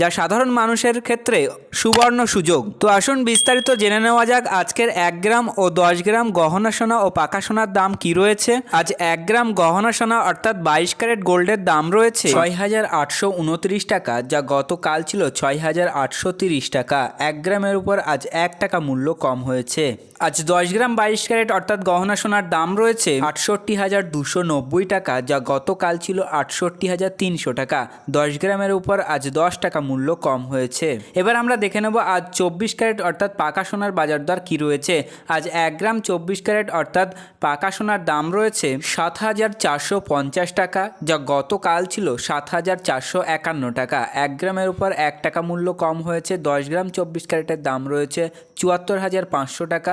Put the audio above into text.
যা সাধারণ মানুষের ক্ষেত্রে সুবর্ণ সুযোগ। তো আসুন বিস্তারিত জেনে নেওয়া যাক আজকের এক গ্রাম ও দশ গ্রাম গহনা সোনা ও পাকা সোনার দাম কি রয়েছে। আজ এক গ্রাম গহনা সোনা অর্থাৎ বাইশ ক্যারেট গোল্ডের দাম রয়েছে ছয় হাজার আটশো উনত্রিশ টাকা, যা গতকাল ছিল ছয় হাজার আটশো তিরিশ টাকা। এক গ্রামের উপর আজ এক টাকা মূল্য কম হয়েছে। আজ দশ গ্রাম বাইশ ক্যারেট অর্থাৎ গহনা সোনার দাম রয়েছে আটষট্টি হাজার দুশো নব্বই টাকা, যা গতকাল ছিল আটষট্টি হাজার তিনশো টাকা। দশ গ্রামের উপর আজ দশ টাকা মূল্য কম হয়েছে। এবার আমরা দেখে নেব আজ চব্বিশ ক্যারেট অর্থাৎ পাকা সোনার বাজার দর কী রয়েছে। আজ এক গ্রাম চব্বিশ ক্যারেট অর্থাৎ পাকা সোনার দাম রয়েছে সাত হাজার চারশো পঞ্চাশ টাকা, যা গতকাল ছিল সাত হাজার চারশো একান্ন টাকা। এক গ্রামের উপর এক টাকা মূল্য কম হয়েছে, দশ গ্রাম চব্বিশ ক্যারেটের দাম রয়েছে চুয়াত্তর হাজার পাঁচশো টাকা